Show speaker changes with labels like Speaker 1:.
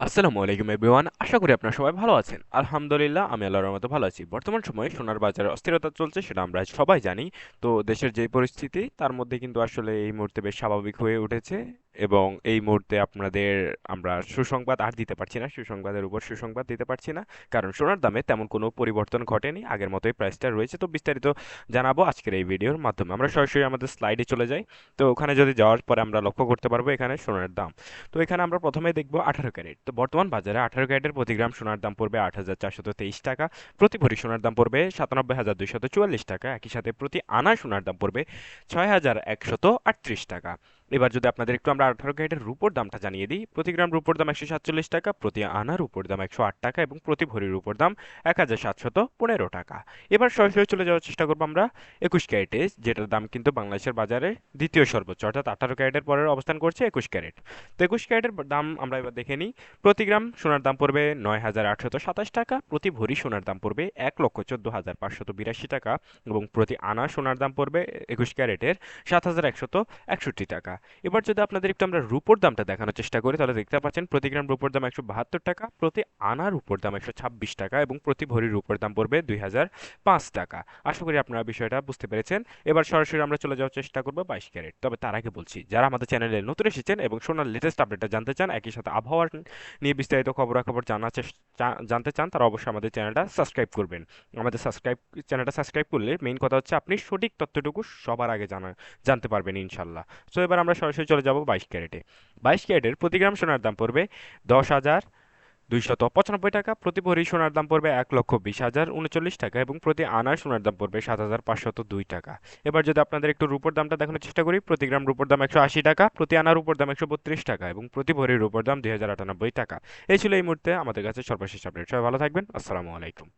Speaker 1: আসসালামু আলাইকুম এভরিওয়ান, আশা করি আপনারা সবাই ভালো আছেন। আলহামদুলিল্লাহ, আমি আল্লাহর মতো ভালো আছি। বর্তমান সময়ে সোনার বাজারে অস্থিরতা চলছে সেটা আমরা সবাই জানি। তো দেশের যে পরিস্থিতি, তার মধ্যে কিন্তু আসলে এই মুহূর্তে বেশ স্বাভাবিক হয়ে উঠেছে। এবং এই মুহূর্তে আপনাদের আমরা সুসংবাদ আর দিতে পারছি না, সুসংবাদের উপর সুসংবাদ দিতে পারছি না, কারণ সোনার দামে তেমন কোনো পরিবর্তন ঘটেনি, আগের মতোই প্রাইসটা রয়েছে। তো বিস্তারিত জানাব আজকের এই ভিডিওর মাধ্যমে। আমরা সরাসরি আমাদের স্লাইডে চলে যাই। তো ওখানে যদি যাওয়ার পরে আমরা লক্ষ্য করতে পারব এখানে সোনার দাম। তো এখানে আমরা প্রথমে দেখব আঠারো ক্যারেট। তো বর্তমান বাজারে আঠারো ক্যারেটের প্রতি গ্রাম সোনার দাম পড়বে আট হাজার চারশত তেইশ টাকা। প্রতি ভরি সোনার দাম পড়বে সাতানব্বই হাজার দুইশত চুয়াল্লিশ টাকা। একই সাথে প্রতি আনা সোনার দাম পড়বে ছয় হাজার একশত আটত্রিশ টাকা। এবার যদি আপনাদের একটু আমরা আঠারো ক্যারেটের রুপোর দামটা জানিয়ে দিই, প্রতি গ্রাম রুপোর দাম একশো সাতচল্লিশ টাকা, প্রতি আনার উপর দাম একশো আট টাকা এবং প্রতি ভরির রুপোর দাম এক হাজার সাতশত পনেরো টাকা। এবার সরাসরি চলে যাওয়ার চেষ্টা করব আমরা একুশ ক্যারেটে, যেটার দাম কিন্তু বাংলাদেশের বাজারে দ্বিতীয় সর্বোচ্চ, অর্থাৎ আঠারো ক্যারেটের পরের অবস্থান করছে একুশ ক্যারেট। তো একুশ ক্যারেটের দাম আমরা এবার দেখে নিই, প্রতি গ্রাম সোনার দাম পড়বে নয় হাজার আটশত সাতাশ টাকা, প্রতি ভরি সোনার দাম পড়বে এক লক্ষ চোদ্দ হাজার পাঁচশত বিরাশি টাকা এবং প্রতি আনা সোনার দাম পড়বে একুশ ক্যারেটের সাত হাজার একশত একষট্টি টাকা। এবার যদি আপনাদের একটু আমরা রুপোর দামটা দেখানোর চেষ্টা করি, তাহলে দেখতে পাচ্ছেন প্রতি গ্রাম রুপোর দাম একশো বাহাত্তর টাকা, প্রতি আনার রুপোর দাম একশো ছাব্বিশ টাকা এবং প্রতি ভরির রুপোর দাম পড়বে দুই হাজার পাঁচ টাকা। আশা করি আপনারা বিষয়টা বুঝতে পেরেছেন। এবার সরাসরি আমরা চলে যাওয়ার চেষ্টা করব বাইশ ক্যারেট। তবে তার আগে বলছি, যারা আমাদের চ্যানেলে নতুন এসেছেন এবং সোনার লেটেস্ট আপডেটটা জানতে চান, একই সাথে আবহাওয়ার নিয়ে বিস্তারিত খবরাখবর জানার জানতে চান, তারা অবশ্যই আমাদের চ্যানেলটা সাবস্ক্রাইব করবেন। আমাদের সাবস্ক্রাইব চ্যানেলটা সাবস্ক্রাইব করলে মেইন কথা হচ্ছে আপনি সঠিক তথ্যটুকু সবার আগে জানা, জানতে পারবেন ইনশাল্লাহ। সো এবার আমরা সরাসরি চলে যাব বাইশ ক্যারেটে। বাইশ ক্যারেটের প্রতি গ্রাম সোনার দাম পড়বে দশ হাজার দুইশত পঁচানব্বই টাকা, প্রতি ভরি সোনার দাম পড়বে এক লক্ষ বিশ হাজার উনচল্লিশ টাকা এবং প্রতি আনার সোনার দাম পড়বে সাত হাজার পাঁচশত দুই টাকা। এবার যদি আপনাদের একটু রুপোর দামটা দেখানোর চেষ্টা করি, প্রতি গ্রাম রুপোর দাম একশো আশি টাকা, প্রতি আনার রুপোর দাম একশো বত্রিশ টাকা এবং প্রতি ভরির রুপোর দাম দুই হাজার আটানব্বই টাকা। এই ছিল এই মুহূর্তে আমাদের কাছে সর্বশেষ আপডেট। সবাই ভালো থাকবেন। আসসালামু আলাইকুম।